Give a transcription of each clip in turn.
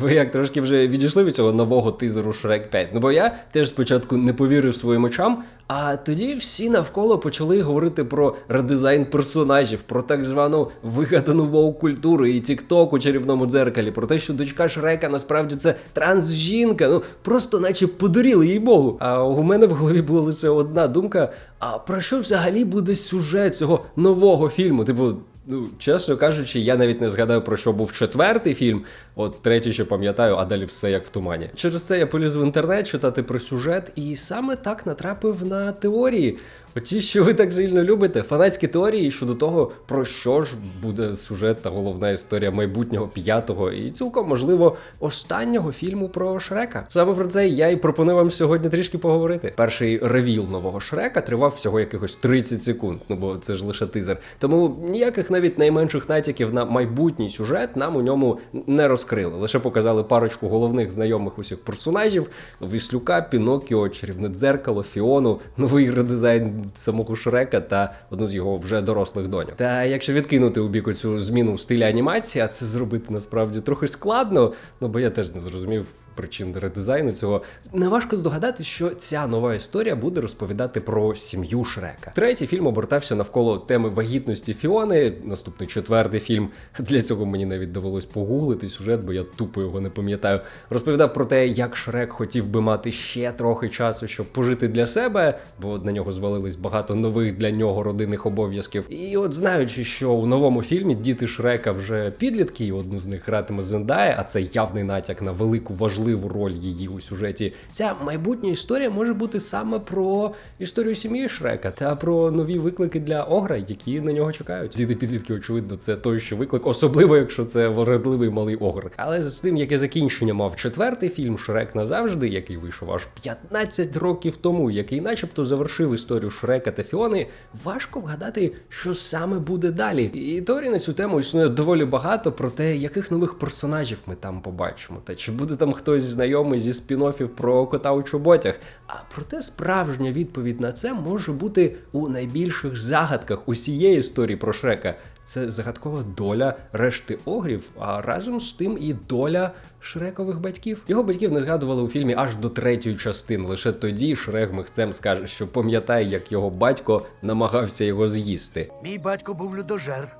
Ви як трошки вже відійшли від цього нового тизеру Shrek 5? Ну бо я теж спочатку не повірив своїм очам, а тоді всі навколо почали говорити про редизайн персонажів, про так звану вигадану воу-культуру і тікток у чарівному дзеркалі, про те, що дочка Шрека насправді це трансжінка. Ну просто наче подуріли їй богу. А у мене в голові була лише одна думка: а про що взагалі буде сюжет цього нового фільму? Типу. Ну, чесно кажучи, я навіть не згадаю про що був четвертий фільм. От третій ще пам'ятаю, а далі все як в тумані. Через це я поліз в інтернет читати про сюжет, і саме так натрапив на теорії. Оті, що ви так сильно любите, фанатські теорії щодо того, про що ж буде сюжет та головна історія майбутнього п'ятого і цілком можливо останнього фільму про Шрека. Саме про це я і пропоную вам сьогодні трішки поговорити. Перший ревіл нового Шрека тривав всього якихось 30 секунд, ну бо це ж лише тизер. Тому ніяких навіть найменших натяків на майбутній сюжет нам у ньому не розкрили. Лише показали парочку головних знайомих усіх персонажів: Віслюка, Пінокіо, чарівне дзеркало, Фіону, новий редизайн самого Шрека та одну з його вже дорослих доньок. Та якщо відкинути у бік цю зміну в стилі анімації, а це зробити насправді трохи складно, ну бо я теж не зрозумів причин редизайну цього. Неважко здогадати, що ця нова історія буде розповідати про сім'ю Шрека. Третій фільм обертався навколо теми вагітності Фіони. Наступний четвертий фільм. Для цього мені навіть довелось погуглити сюжет, бо я тупо його не пам'ятаю. Розповідав про те, як Шрек хотів би мати ще трохи часу, щоб пожити для себе, бо на нього звалились багато нових для нього родинних обов'язків. І от знаючи, що у новому фільмі діти Шрека вже підлітки, і одну з них гратиме Зендая, а це явний натяк на велику важливу роль її у сюжеті. Ця майбутня історія може бути саме про історію сім'ї Шрека та про нові виклики для Огра, які на нього чекають. Діти підлітки, очевидно, це той ще виклик, особливо якщо це вродливий малий огр. Але з тим, яке закінчення мав четвертий фільм Шрек назавжди, який вийшов аж 15 років тому, який, начебто, завершив історію Шрека та Фіони, важко вгадати, що саме буде далі. І теорій на цю тему існує доволі багато про те, яких нових персонажів ми там побачимо, та чи буде там хтось знайомий зі спін-оффів про кота у чоботях. А проте справжня відповідь на це може бути у найбільших загадках усієї історії про Шрека. Це загадкова доля решти огрів, а разом з тим і доля шрекових батьків. Його батьків не згадували у фільмі аж до третьої частини. Лише тоді Шрек михцем скаже, що пам'ятає, як його батько намагався його з'їсти. Мій батько був людожер.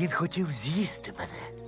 Він хотів з'їсти мене.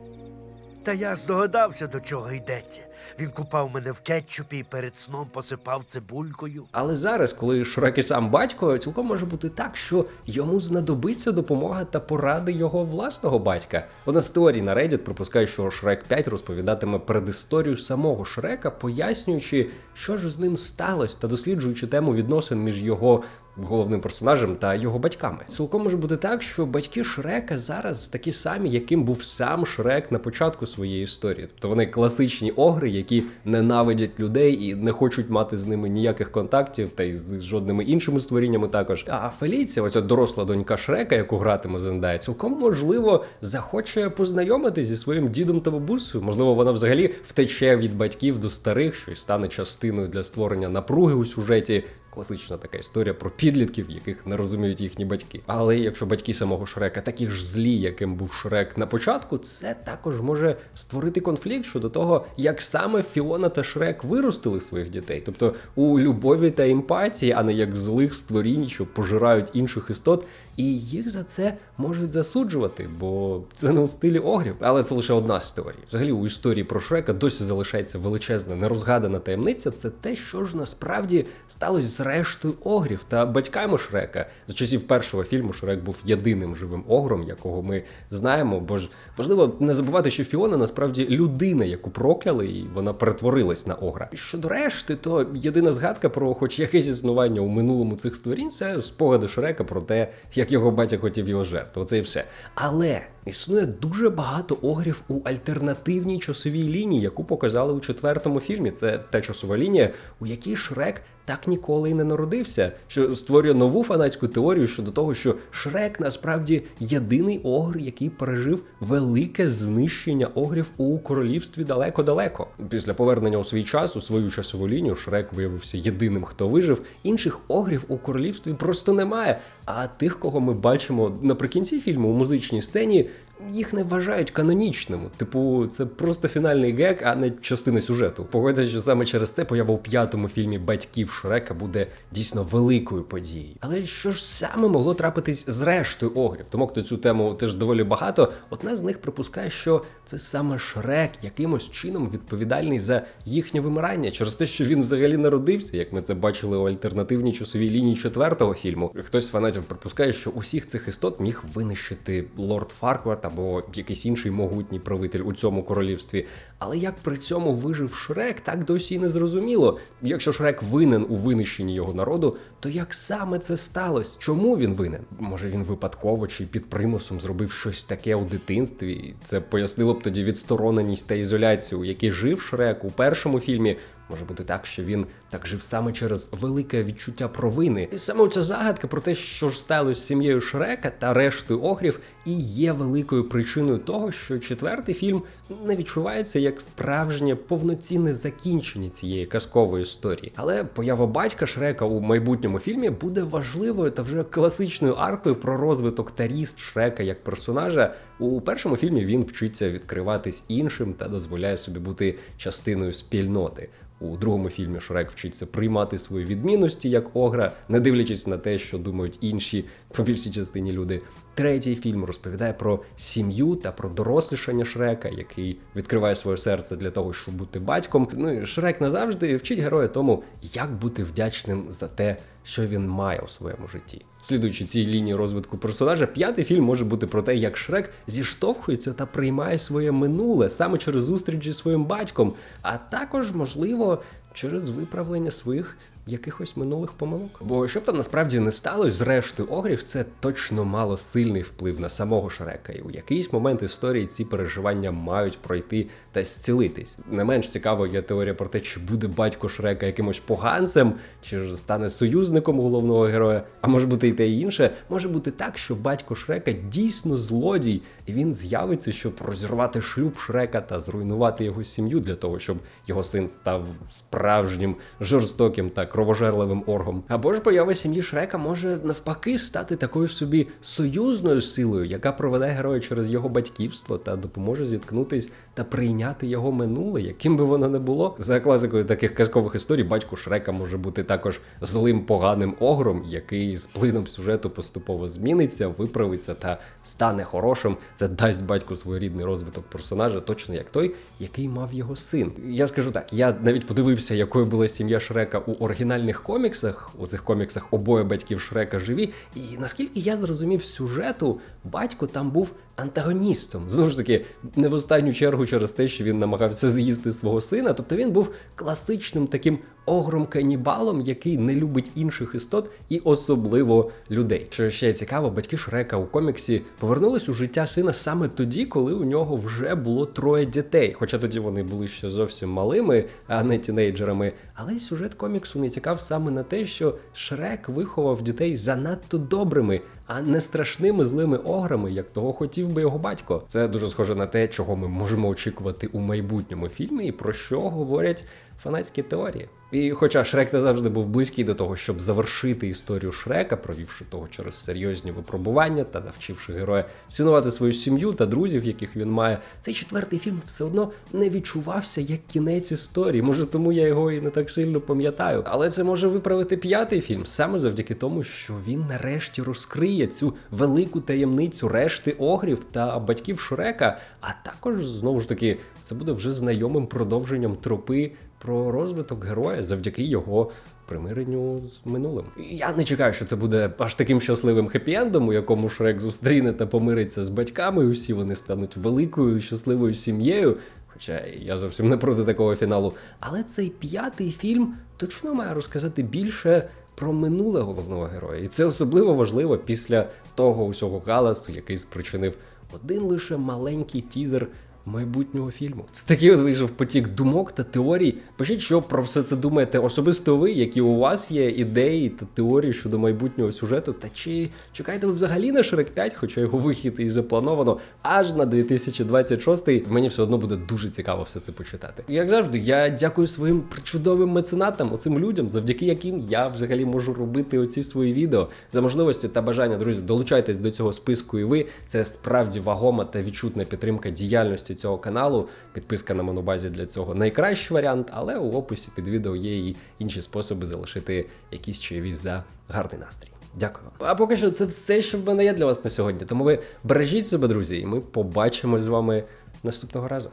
Та я здогадався, до чого йдеться. Він купав мене в кетчупі і перед сном посипав цибулькою. Але зараз, коли Шрек і сам батько, цілком може бути так, що йому знадобиться допомога та поради його власного батька. Одна з теорій на Reddit припускає, що Шрек 5 розповідатиме предісторію самого Шрека, пояснюючи, що ж з ним сталося, та досліджуючи тему відносин між його головним персонажем та його батьками. Цілком може бути так, що батьки Шрека зараз такі самі, яким був сам Шрек на початку своєї історії. Тобто вони класичні огри, які ненавидять людей і не хочуть мати з ними ніяких контактів, та й з жодними іншими створіннями також. А Феліція, оця доросла донька Шрека, яку гратиме Зендая, цілком можливо захоче познайомитися зі своїм дідом та бабусею. Можливо, вона взагалі втече від батьків до старих, що й стане частиною для створення напруги у сюжеті. Класична така історія про підлітків, яких не розуміють їхні батьки. Але якщо батьки самого Шрека такі ж злі, яким був Шрек на початку, це також може створити конфлікт щодо того, як саме Фіона та Шрек виростили своїх дітей, тобто у любові та емпатії, а не як злих створінь, що пожирають інших істот, і їх за це можуть засуджувати, бо це не у стилі огрів. Але це лише одна з теорій. Взагалі у історії про Шрека досі залишається величезна нерозгадана таємниця. Це те, що ж насправді сталося з рештою огрів та батьками Шрека. За часів першого фільму Шрек був єдиним живим огром, якого ми знаємо. Бо ж важливо не забувати, що Фіона насправді людина, яку прокляли, і вона перетворилась на огра. Щодо решти, то єдина згадка про хоч якесь існування у минулому цих створінь це спогади Шрека про те, як його батя хотів його жертву. Це і все. Але існує дуже багато огрів у альтернативній часовій лінії, яку показали у четвертому фільмі. Це та часова лінія, у якій Шрек так ніколи і не народився, що створює нову фанатську теорію щодо того, що Шрек насправді єдиний огр, який пережив велике знищення огрів у королівстві далеко-далеко. Після повернення у свій час у свою часову лінію Шрек виявився єдиним, хто вижив. Інших огрів у королівстві просто немає. А тих, кого ми бачимо наприкінці фільму у музичній сцені, їх не вважають канонічними. Типу, це просто фінальний гек, а не частина сюжету. Погодьтеся, що саме через це поява у п'ятому фільмі батьків Шрека буде дійсно великою подією. Але що ж саме могло трапитись з рештою огрів? Тому хто цю тему теж доволі багато. Одна з них припускає, що це саме Шрек якимось чином відповідальний за їхнє вимирання через те, що він взагалі народився, як ми це бачили у альтернативній часовій лінії четвертого фільму. Хтось з фанатів припускає, що усіх цих істот міг винищити лорд Фарквард або якийсь інший могутній правитель у цьому королівстві. Але як при цьому вижив Шрек, так досі й не зрозуміло. Якщо Шрек винен у винищенні його народу, то як саме це сталося? Чому він винен? Може він випадково чи під примусом зробив щось таке у дитинстві? Це пояснило б тоді відстороненість та ізоляцію, у якій жив Шрек у першому фільмі. Може бути так, що він так жив саме через велике відчуття провини. І саме ця загадка про те, що ж сталося з сім'єю Шрека та рештою огрів, і є великою причиною того, що четвертий фільм не відчувається як справжнє повноцінне закінчення цієї казкової історії. Але поява батька Шрека у майбутньому фільмі буде важливою та вже класичною аркою про розвиток та ріст Шрека як персонажа. У першому фільмі він вчиться відкриватись іншим та дозволяє собі бути частиною спільноти. У другому фільмі Шрек вчиться приймати свої відмінності як огра, не дивлячись на те, що думають інші по більшій частині люди. Третій фільм розповідає про сім'ю та про дорослішання Шрека, який відкриває своє серце для того, щоб бути батьком. Ну і Шрек назавжди вчить героя тому, як бути вдячним за те, що він має у своєму житті. Слідуючи цій лінії розвитку персонажа, п'ятий фільм може бути про те, як Шрек зіштовхується та приймає своє минуле саме через зустріч зі своїм батьком, а також, можливо, через виправлення своїх якихось минулих помилок. Бо щоб там насправді не сталося, зрештою огрів це точно мало сильний вплив на самого Шрека, і у якийсь момент історії ці переживання мають пройти та зцілитись. Не менш цікаво є теорія про те, чи буде батько Шрека якимось поганцем, чи ж стане союзником головного героя. А може бути і те і інше. Може бути так, що батько Шрека дійсно злодій, і він з'явиться, щоб розірвати шлюб Шрека та зруйнувати його сім'ю для того, щоб його син став справжнім жорстоким та кровожерливим оргом. Або ж поява сім'ї Шрека може навпаки стати такою собі союзною силою, яка проведе героя через його батьківство та допоможе зіткнутись та прийняти його минуле, яким би воно не було. За класикою таких казкових історій, батько Шрека може бути також злим поганим огром, який з плином сюжету поступово зміниться, виправиться та стане хорошим. Це дасть батьку своєрідний розвиток персонажа, точно як той, який мав його син. Я скажу так, я навіть подивився, якою була сім'я Шрека у оригінальних коміксах. У цих коміксах обоє батьків Шрека живі. І наскільки я зрозумів сюжету, батько там був антагоністом. Знову ж таки, не в останню чергу через те, що він намагався з'їсти свого сина. Тобто він був класичним таким огром канібалом, який не любить інших істот і особливо людей. Що ще цікаво, батьки Шрека у коміксі повернулись у життя сина саме тоді, коли у нього вже було троє дітей. Хоча тоді вони були ще зовсім малими, а не тінейджерами. Але сюжет коміксу не цікав саме на те, що Шрек виховав дітей занадто добрими, а не страшними злими ограми, як того хотів би його батько. Це дуже схоже на те, чого ми можемо очікувати у майбутньому фільмі, і про що говорять фанатські теорії. І хоча Шрек не завжди був близький до того, щоб завершити історію Шрека, провівши того через серйозні випробування та навчивши героя цінувати свою сім'ю та друзів, яких він має, цей четвертий фільм все одно не відчувався як кінець історії. Може, тому я його і не так сильно пам'ятаю. Але це може виправити п'ятий фільм саме завдяки тому, що він нарешті розкриє цю велику таємницю решти огрів та батьків Шрека. А також знову ж таки це буде вже знайомим продовженням тропи про розвиток героя завдяки його примиренню з минулим. Я не чекаю, що це буде аж таким щасливим хеппі-ендом, у якому Шрек зустріне та помириться з батьками. і Усі вони стануть великою щасливою сім'єю. Хоча я зовсім не проти такого фіналу. Але цей п'ятий фільм точно має розказати більше про минуле головного героя. І це особливо важливо після того усього галасу, який спричинив один лише маленький тізер майбутнього фільму. З такий от вийшов потік думок та теорій. Пишіть, що про все це думаєте особисто ви, які у вас є ідеї та теорії щодо майбутнього сюжету. Та чи чекаєте ви взагалі на Шрек 5, хоча його вихід і заплановано аж на 2026 Мені все одно буде дуже цікаво все це почитати. Як завжди, я дякую своїм причудовим меценатам, оцим людям, завдяки яким я взагалі можу робити оці свої відео. За можливості та бажання, друзі, долучайтесь до цього списку. І ви це справді вагома та відчутна підтримка діяльності цього каналу. Підписка на монобазі для цього найкращий варіант, але у описі під відео є і інші способи залишити якісь чаєві за гарний настрій. Дякую. А поки що це все, що в мене є для вас на сьогодні. Тому ви бережіть себе, друзі, і ми побачимось з вами наступного разу.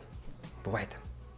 Бувайте!